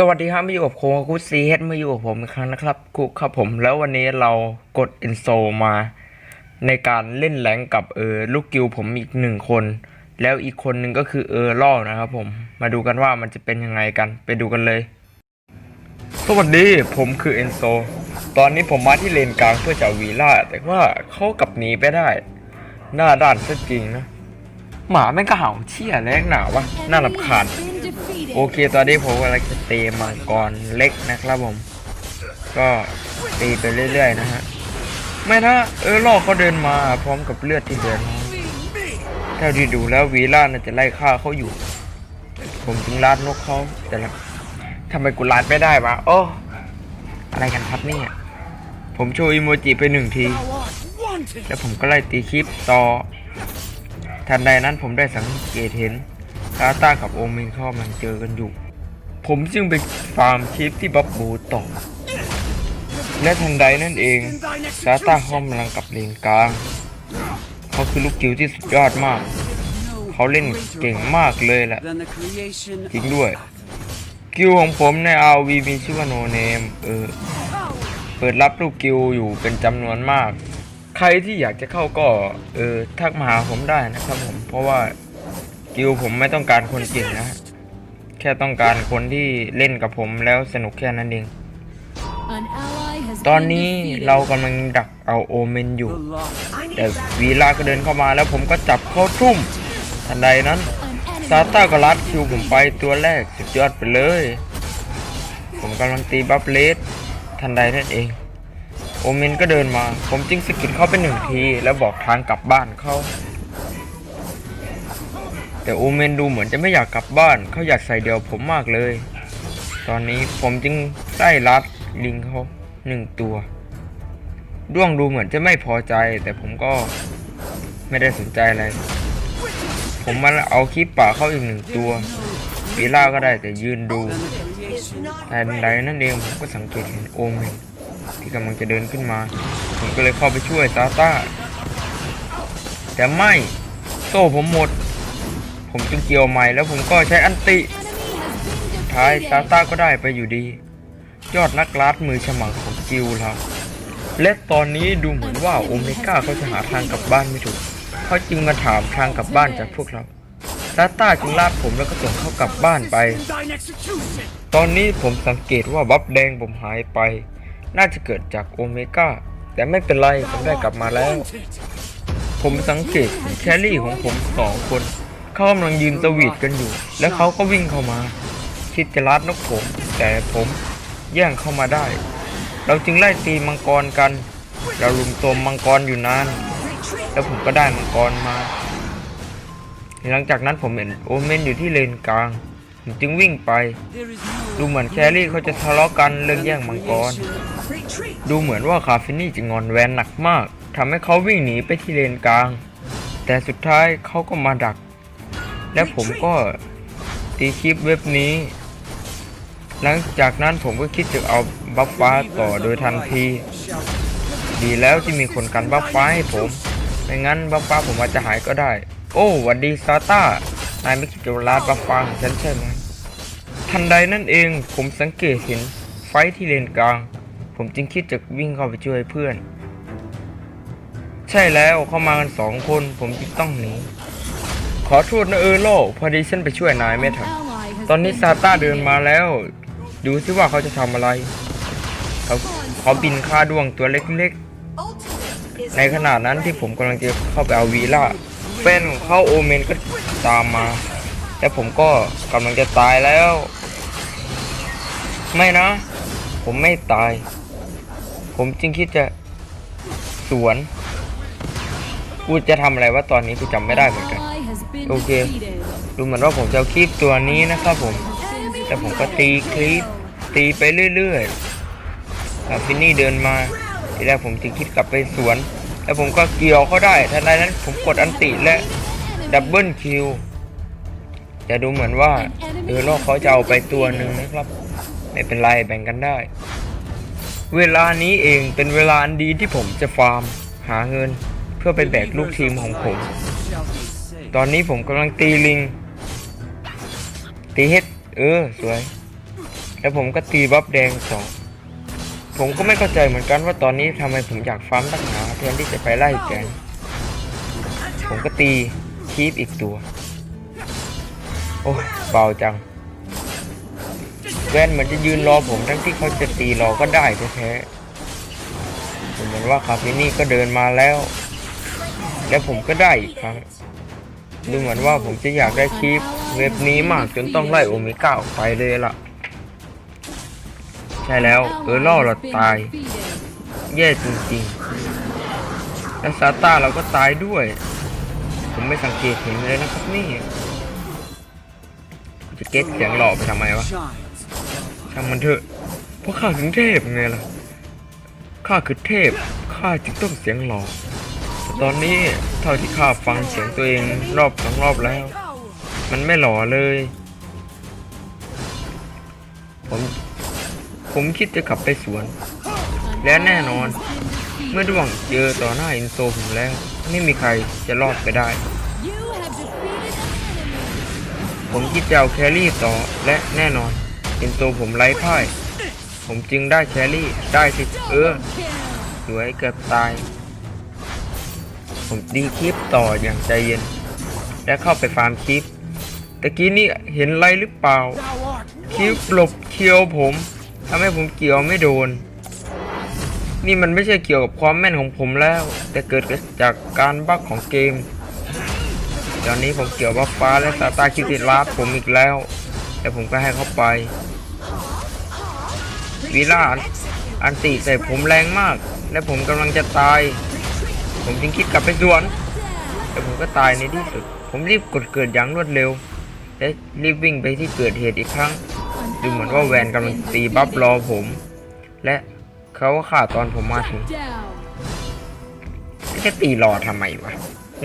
สวัสดีครับมาอยู่กับโคคุซีเฮดมาอยู่กับผมอีกครั้งนะครับคุกครับผม แล้ววันนี้เรากดอินโซมา ในการเล่นแรงกับเออลูกกิวผมอีกหนึ่งคน แล้วอีกคนหนึ่งก็คือเออล่อนะครับผม มาดูกันว่ามันจะเป็นยังไงกันไปดูกันเลย สวัสดีผมคือเอนโซตอนนี้ผมมาที่เลนกลางเพื่อจะวีล่าแต่ว่าเขากลับหนีไปได้ หน้าด้านซะจริงนะ หมาแม่งก็เห่าเชี่ยแรงหนาวะน่ารำคาญ โอเคตอนนี้ผมกำลังจะตีมังกรเล็กนะครับผม ก็ตีไปเรื่อยๆนะฮะ ไม่นะเออล่อเขาเดินมาพร้อมกับเลือดที่เดินมาเท่าที่ดูแล้ววีล่าน่าจะไล่ฆ่าเขาอยู่ ผมจึงลาดนกเขาแต่ละทำไมกูลาดไม่ได้วะโอ้อะไรกันครับเนี่ย ผมโชว์อีโมจิไปหนึ่งที แล้วผมก็ไล่ตีคลิปต่อ ทันใดนั้นผมได้สังเกตเห็น ซาต้ากับโอเมนเข้ามันเจอกันอยู่ ผมจึงไปฟาร์มคลิปที่บับบูต่อ และทันใดนั่นเองซาต้าข้ากำลังกับเลนกลาง เขาคือลูกจิ๋วที่สุดยอดมาก เขาเล่นเก่งมากเลยแหละ จริงด้วย กิวของผมใน RV มีชื่อว่าโนเนมเออ เปิดรับลูกกิวอยู่เป็นจำนวนมาก ใครที่อยากจะเข้าก็ เออทักมาหาผมได้นะครับผม เพราะว่า กิวผมไม่ต้องการคนเก่งนะฮะแค่ต้องการคนที่เล่นกับผมแล้วสนุกแค่นั้นเอง ตอนนี้เรากำลังดักเอาโอเมนอยู่ แต่วีลาก็เดินเข้ามาแล้วผมก็จับเข้าทุ่ม ทันใดนั้นซาต้าก็ลัดคิวผมไปตัวแรกสุดยอดไปเลย ผมกำลังตีบัฟเลสทันใดนั่นเอง โอเมนก็เดินมา ผมจึงสกิดเขาไปหนึ่งที แล้วบอกทางกลับบ้านเขา แต่โอเมนดูเหมือนจะไม่อยากกลับบ้านเขาอยากใส่เดียวผมมากเลย ตอนนี้ผมจึงได้รัดลิงเขาหนึ่งตัว ด้วงดูเหมือนจะไม่พอใจ แต่ผมก็ไม่ได้สนใจอะไร ผมมาเอาคลิปป่าเข้าอีกหนึ่งตัววีล่าก็ได้แต่ยืนดูแต่ใดนั่นเองผมก็สังเกตเห็นโอเมนที่กำลังจะเดินขึ้นมา ผมก็เลยเข้าไปช่วยซาต้า แต่ไม่ โซ่ผมหมด ผมจึงเกี่ยวใหม่แล้วผมก็ใช้อันติ ท้ายซาต้าก็ได้ไปอยู่ดี ยอดนักลาดมือฉมังของกิลเราและตอนนี้ดูเหมือนว่าโอเมก้าเขาจะหาทางกลับบ้านไม่ถูกเขาจึงมาถามทางกลับบ้านจากพวกเราซาต้าจึงลากผมแล้วก็ส่งเขากลับบ้านไป ตอนนี้ผมสังเกตว่าบัฟแดงผมหายไป น่าจะเกิดจากโอเมก้าแต่ไม่เป็นไรผมได้กลับมาแล้ว ผมสังเกตแครี่ของผมสองคน เขากำลังยืนสวีทกันอยู่ แล้วเขาก็วิ่งเข้ามา คิดจะลัดนกผม แต่ผมแย่งเข้ามาได้ เราจึงไล่ตีมังกรกัน เราลุมโตมมังกรอยู่นาน แล้วผมก็ได้มังกรมา หลังจากนั้นผมเห็นโอเมนอยู่ที่เลนกลาง ผมจึงวิ่งไป ดูเหมือนแครี่เขาจะทะเลาะกันเรื่องแย่งมังกร ดูเหมือนว่าคาฟินี่จะงอนแวนหนักมากทำให้เขาวิ่งหนีไปที่เลนกลาง แต่สุดท้ายเขาก็มาดัก และผมก็ตีคลิปเว็บนี้ หลังจากนั้นผมก็คิดจะเอาบัฟฟ้าต่อโดยทันที ดีแล้วที่มีคนกันบัฟฟ้าให้ผม ไม่งั้นบัฟฟ้าผมอาจจะหายก็ได้ โอ้วัดดีซาต้านายไม่คิดจะลาดบัฟฟ้าของฉันใช่ไหมทันใดนั่นเองผมสังเกตเห็นไฟที่เลนกลาง ผมจึงคิดจะวิ่งเข้าไปช่วยเพื่อน ใช่แล้วเข้ามากันสองคนผมจึงต้องหนี ขอโทษนะเออโลพอดีฉันไปช่วยนายไม่ทันตอนนี้ซาต้าเดินมาแล้ว ดูซิว่าเขาจะทำอะไร เขาเขาบินฆ่าดวงตัวเล็กๆ ในขณะนั้นที่ผมกำลังจะเข้าไปเอาวีล่าแฟนเข้าโอเมนก็ตามมาและผมก็กำลังจะตายแล้ว ไม่นะ ผมไม่ตาย ผมจึงคิดจะสวน กูจะทำอะไรว่าตอนนี้กูจำไม่ได้เหมือนกัน โอเค ดูเหมือนว่าผมจะคลิปตัวนี้นะครับผม แต่ผมก็ตีคลิปตีไปเรื่อยๆแล้วฟินนี่เดินมาทีแรกผมจึงคิดกลับไปสวน แล้วผมก็เกี่ยวเขาได้ทันใดนั้นผมกดอันติและดับเบิลคิวแต่ดูเหมือนว่าเออโลกเขาจะเอาไปตัวหนึ่งนะครับ ไม่เป็นไรแบ่งกันได้ เวลานี้เองเป็นเวลาอันดีที่ผมจะฟาร์ม หาเงินเพื่อไปแบกลูกทีมของผม ตอนนี้ผมกำลังตีลิง ตีเฮ็ด เออ สวย แล้วผมก็ตีบัฟแดงสอง ผมก็ไม่เข้าใจเหมือนกันว่าตอนนี้ทำไมผมอยากฟาร์มตั้งหนาแทนที่จะไปไล่แกงผมก็ตีคีปอีกตัว โอ้ยเบาจัง แวนเหมือนจะยืนรอผมทั้งที่เขาจะตีรอก็ได้แท้ๆผมเหมือนว่าคาเฟนี่ก็เดินมาแล้ว และผมก็ได้อีกครั้ง ดูเหมือนว่าผมจะอยากได้คลิปเว็บนี้มากจนต้องไล่โอเมก้าออกไปเลยล่ะ ใช่แล้วเออล่อเราตาย แย่จริงๆ และซาต้าเราก็ตายด้วย ผมไม่สังเกตเห็นเลยนะครับนี่จะเก็ตเสียงหล่อไปทำไมวะ Shines. ช่างมันเถอะเพราะข้าถึงเทพไงล่ะข้าคือเทพข้าจึงต้องเสียงหล่อ ตอนนี้เท่าที่ข้าฟังเสียงตัวเองรอบสองรอบแล้ว มันไม่หล่อเลย ผมผมคิดจะกลับไปสวน และแน่นอน เมื่อดวงเจอต่อหน้าอินโซผมแล้ว ไม่มีใครจะรอดไปได้ ผมคิดจะเอาแครี่ต่อและแน่นอนอินโซผมไร้พ่าย ผมจึงได้แครี่ได้สิเออสวยเกือบตาย ผมดีคลิปต่ออย่างใจเย็น และเข้าไปฟาร์มคลิปตะกี้นี่เห็นไรหรือเปล่า คลิปหลบเคียวผมทำให้ผมเกี่ยวไม่โดน นี่มันไม่ใช่เกี่ยวกับความแม่นของผมแล้ว แต่เกิดจากการบั๊กของเกมตอนนี้ผมเกี่ยวบัฟฟ้าและซาตาคิติลาดผมอีกแล้ว แต่ผมก็ให้เขาไปวีล่าอันอันติใส่ผมแรงมาก และผมกำลังจะตาย ผมจึงคิดกลับไปสวน แต่ผมก็ตายในที่สุด ผมรีบกดเกิดอย่างรวดเร็ว และรีบวิ่งไปที่เกิดเหตุอีกครั้ง ดูเหมือนว่าแวนกำลังตีบัฟรอผม และเขาก็ฆ่าตอนผมมาถึงจะตีรอทำไมวะ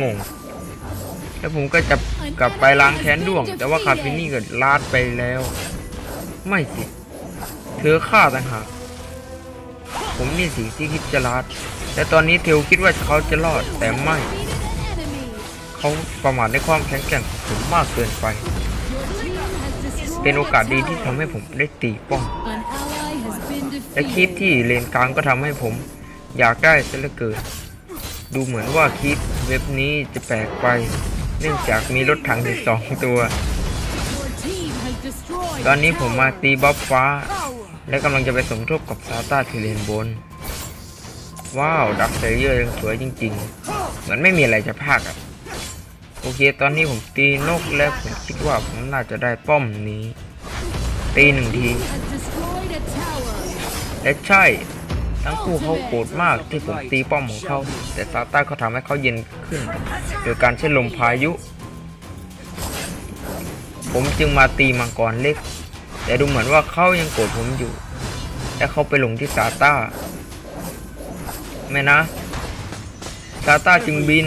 งง แล้วผมก็จะกลับไปล้างแค้นด้วง แต่ว่าคาฟินี่ก็ลาดไปแล้ว ไม่สิ เธอฆ่าต่างหากผมนี่สิที่คิดจะลาด แต่ตอนนี้เทลคิดว่าเขาจะรอดแต่ไม่ เขาประมาทในความแข็งแกร่งของผมมากเกินไป เป็นโอกาสดีที่ทำให้ผมได้ตีป้อมและคลิปที่เลนกลางก็ทำให้ผม อยากได้ซะเหลือเกิน ดูเหมือนว่าคลิปเว็บนี้จะแปลกไป เนื่องจากมีรถถังถึงสองตัว ตอนนี้ผมมาตีบัฟฟ้า และกำลังจะไปสมทบกับซาต้าที่เลนบน ว้าวดักเซเยอร์ยังสวยจริง ๆ เหมือนไม่มีอะไรจะพากอะโอเค ตอนนี้ผมตีนกแล้วผมคิดว่าผมน่าจะได้ป้อมนี้ ตีหนึ่งที และใช่ ทั้งคู่เขาโกรธมากที่ผมตีป้อมของเขา แต่ซาต้าเขาทำให้เขาเย็นขึ้น โดยการใช้ลมพายุ ผมจึงมาตีมังกรเล็ก แต่ดูเหมือนว่าเขายังโกรธผมอยู่ และเขาไปลงที่ซาต้า ไม่นะซาต้าจึงบิน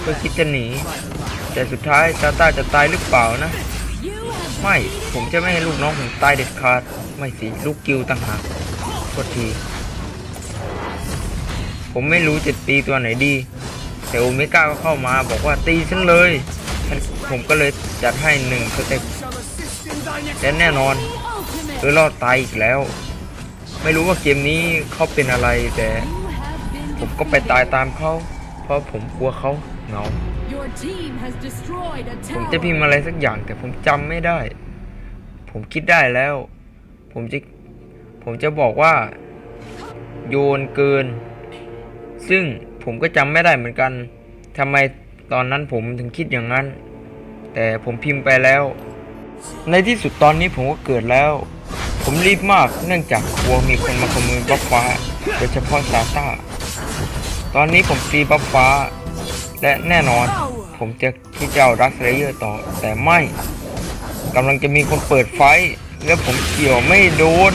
เพื่อคิดจะหนี แต่สุดท้ายซาต้าจะตายหรือเปล่านะ ไม่ผมจะไม่ให้ลูกน้องผมตายเด็ดขาด ไม่สิลูกกิวต่างหากโทษที ผมไม่รู้จะตีตัวไหนดี แต่โอเมก้าก็เข้ามาบอกว่าตีฉันเลยฉันผมก็เลยจัดให้หนึ่งสเต็ปและแน่นอนเออรอดตายอีกแล้ว ไม่รู้ว่าเกมนี้เขาเป็นอะไรแต่ ผมก็ไปตายตามเขา เพราะผมกลัวเขาเหงา ผมจะพิมพ์อะไรสักอย่างแต่ผมจำไม่ได้ ผมคิดได้แล้ว ผมจะ ผมจะบอกว่า โยนเกิน ซึ่งผมก็จำไม่ได้เหมือนกันทำไมตอนนั้นผมถึงคิดอย่างนั้น แต่ผมพิมพ์ไปแล้ว ในที่สุดตอนนี้ผมก็เกิดแล้ว ผมรีบมากเนื่องจากกลัวมีคนมาขโมยบัฟฟ้าโดยเฉพาะซาต้า ตอนนี้ผมตีบัฟฟ้า และแน่นอน ผมจะที่จะเอาดักเลเยอร์ต่อ แต่ไม่กำลังจะมีคนเปิดไฟ และผมเกี่ยวไม่โดน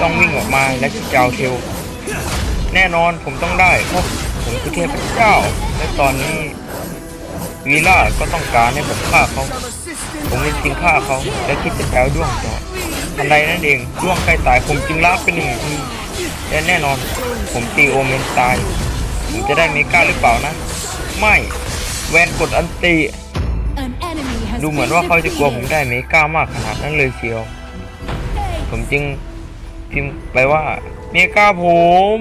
ต้องวิ่งออกมาและจะเอาเทลแน่นอนผมต้องได้เพราะผมคือเทพเจ้า และตอนนี้วีล่าก็ต้องการให้ผมฆ่าเขา ผมเลยจึงฆ่าเขา และคิดจะแปลด้วงต่อทันใดนั่นเองด้วงใกล้ตายผมจึงลาบไปหนึ่งที และแน่นอน ผมตีโอเมนตายผมจะได้เมกาหรือเปล่านะ ไม่แวนกดอันตีดูเหมือนว่าเขาจะกลัวผมได้เมกามากขนาดนั้นเลยเชียว ผมจึงพิมพ์ไปว่าเมกาผม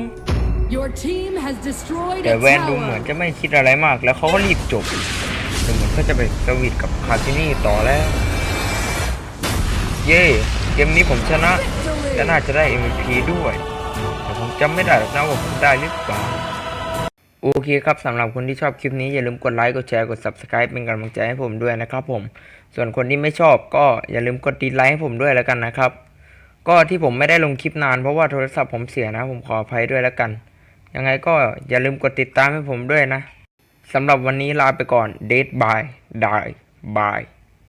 Your team has destroyed แต่ a แวนดู tower. เหมือนจะไม่คิดอะไรมาก แล้วเขาก็รีบจบดูเหมือนเขาจะไปสวีทกับคาซินี่ต่อแล้ว เย่เกมนี้ผมชนะและน่าจะได้ MVP ด้วยแต่ผม จำไม่ได้นะว่าผมได้หรือเปล่า โอเคครับสำหรับคนที่ชอบคลิปนี้อย่าลืมกดไลค์ กดแชร์ กด Subscribe เป็นกำลังใจให้ผมด้วยนะครับผม ส่วนคนที่ไม่ชอบก็อย่าลืมกดดีไลค์ให้ผมด้วยแล้วกันนะครับ ก็ที่ผมไม่ได้ลงคลิปนานเพราะว่าโทรศัพท์ผมเสียนะ ผมขออภัยด้วยแล้วกัน ยังไงก็อย่าลืมกดติดตามให้ผมด้วยนะสำหรับวันนี้ลาไปก่อน Dead by Die by